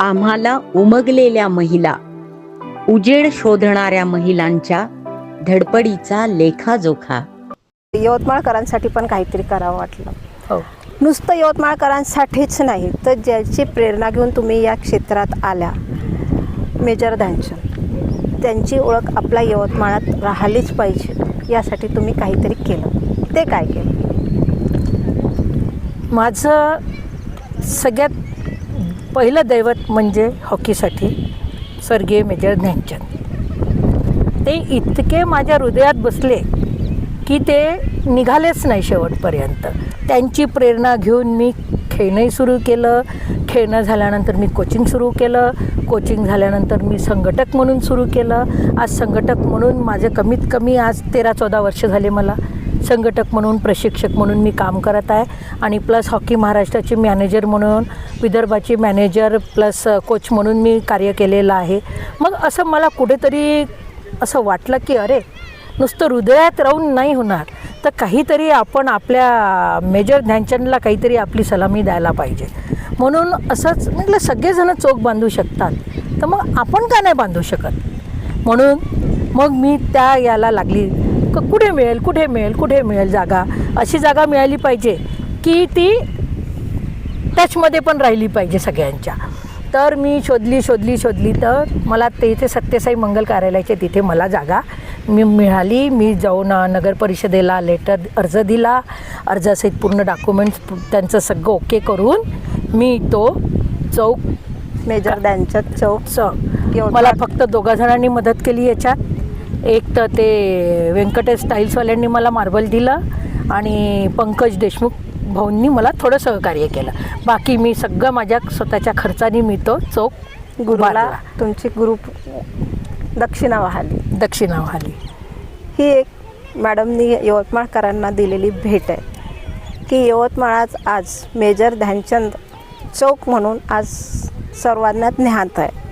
आम्हाला उमगलेल्या महिला उजेड शोधणाऱ्या महिलांच्या धडपडीचा लेखाजोखा. यवतमाळकरांसाठी पण काहीतरी करावं वाटलं. हो. नुसतं यवतमाळकरांसाठीच नाही तर ज्याची प्रेरणा घेऊन तुम्ही या क्षेत्रात आल्या मेजर ध्यानचंद. त्यांची ओळख आपल्या यवतमाळात राहिलीच पाहिजे यासाठी तुम्ही काहीतरी केलं. ते काय केलं? माझं सगळ्यात पहिलं दैवत म्हणजे हॉकीसाठी स्वर्गीय मेजर ध्यानचंद. ते इतके माझ्या हृदयात बसले की ते निघालेच नाही शेवटपर्यंत. त्यांची प्रेरणा घेऊन मी खेळणंही सुरू केलं. खेळणं झाल्यानंतर मी कोचिंग सुरू केलं. कोचिंग झाल्यानंतर मी संघटक म्हणून सुरू केलं. आज संघटक म्हणून माझे कमीत कमी आज तेरा चौदा वर्ष झाले मला. संघटक म्हणून प्रशिक्षक म्हणून मी काम करत आहे. आणि प्लस हॉकी महाराष्ट्राची मॅनेजर म्हणून विदर्भाची मॅनेजर प्लस कोच म्हणून मी कार्य केलेलं आहे. मग असं मला कुठेतरी असं वाटलं की अरे नुसतं हृदयात राहून नाही होणार. तर काहीतरी आपण आपल्या मेजर ध्यानचंदला काहीतरी आपली सलामी द्यायला पाहिजे. म्हणून असंच म्हटलं सगळेजणं चोख बांधू शकतात. तर मग आपण का नाही बांधू शकत? म्हणून मग मी त्या याला लागली. क- कुठे मिळेल कुठे मिळेल कुठे मिळेल जागा? अशी जागा मिळाली पाहिजे की ती टचमध्ये पण राहिली पाहिजे सगळ्यांच्या. तर मी शोधली शोधली शोधली तर मला ते इथे सत्यसाई मंगल कार्यालयाच्या तिथे मला जागा मी मिळाली. मी जाऊन नगर परिषदेला लेटर अर्ज दिला. अर्जासहित पूर्ण डॉक्युमेंट्स त्यांचं सगळं ओके करून मी तो चौक मेजर ध्यानचंद चौक च. मला फक्त दोघा जणांनी मदत केली याच्यात. एक तर ते व्यंकटेश टाईल्सवाल्यांनी मला मार्बल दिलं आणि पंकज देशमुख भाऊंनी मला थोडं सहकार्य केलं. बाकी मी सगळं माझ्या स्वतःच्या खर्चाने मी तो चौक गुरुला. तुमची ग्रुप दक्षिणा वाहली. दक्षिणा व्हाली. ही एक मॅडमनी यवतमाळकरांना दिलेली भेट आहे. की यवतमाळात आज मेजर ध्यानचंद चौक म्हणून आज सर्वांना ज्ञात आहे.